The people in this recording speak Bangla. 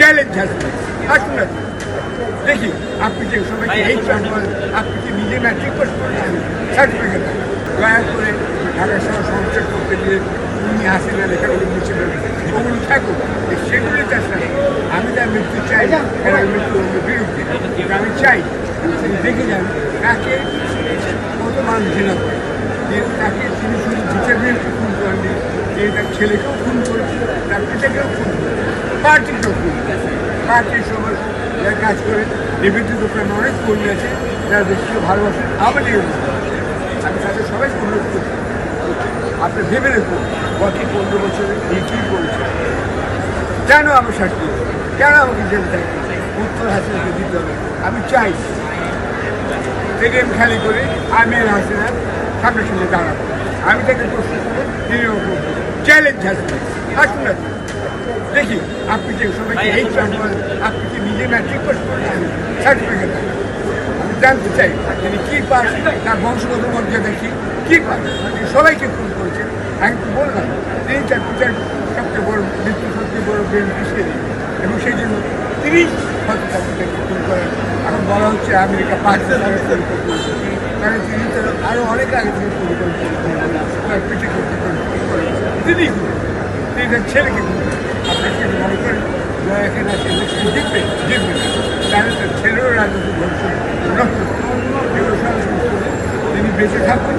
চ্যালেঞ্জ আসবে আসুন না। দেখি আপনি যে সবাইকে এই আপনি কি নিজে ম্যাট্রিক পাস করেছেন সার্টিফিকেট দয়া করে ঢাকা শহর সংস্কার করতে গিয়ে উনি আসেন না লেখাগুলো মুছে দেবেন ওগুলো থাকুক সেগুলো চাষ না আমি তার মৃত্যু চাই এরা মৃত্যু ওর বিরুদ্ধে। আমি চাই দেখে যান কাকে কত মানুষ ঘৃণা করে। যে তাকে তিনি শুধু বিচারবিহীনকে খুন করেননি যে তার ছেলেকেও খুন করেছে তার পিতাকেও খুন করেছে পার্টিকেও খুন পার্টির কাজ করে, নিবেদিত প্রেমে অনেক কর্মী আছে, যারা দেশকে ভালোবাসেন আমাদের আমি তাদের সবাইকে অনুরোধ করছি, আপনি ভেবে দেখুন গত পনেরো বছরে এই কী করেছে। কেন আমি দেবো? কেন আমাকে জেল থাকবে উত্তর হাসিনাকে দিতে হবে? আমি চাই। স্টেডিয়াম খালি করে আমি হাসিনা সামনে সামনে দাঁড়াবো। আমি তাকে প্রশ্ন করব, তিনি চ্যালেঞ্জ হাসিনা, আসুন না। দেখি আপনি যে সবাইকে এই চাম্পাল আপনি কি? নিজে ম্যাট্রিক পাস করেছেন সার্টিফিকেট আমি জানতে চাই তিনি কী পান? তার বংশগত মর্যাদা কি কী পান? তিনি সবাইকে খুন করেছেন। আমি তো বললাম তিনি তার পিতার সবচেয়ে বড় মৃত্যু সবচেয়ে বড় বেনিফিশিয়ারি এবং সেই জন্য তিনি হয়তো তার পিতাকে খুন করেন। এখন বলা হচ্ছে আমেরিকা পাঁচ পরিকল্পনা কারণ তিনি তো আরও অনেক আগে থেকে পরিকল্পনা তার আপনাকে মনে করেন যারা এখানে আছে ইলেকশন জিতবে জিতবে না তাহলে তার ছেলেরও রাজনীতি ভবিষ্যৎ নষ্ট। এগুলো তিনি বেঁচে থাকবেন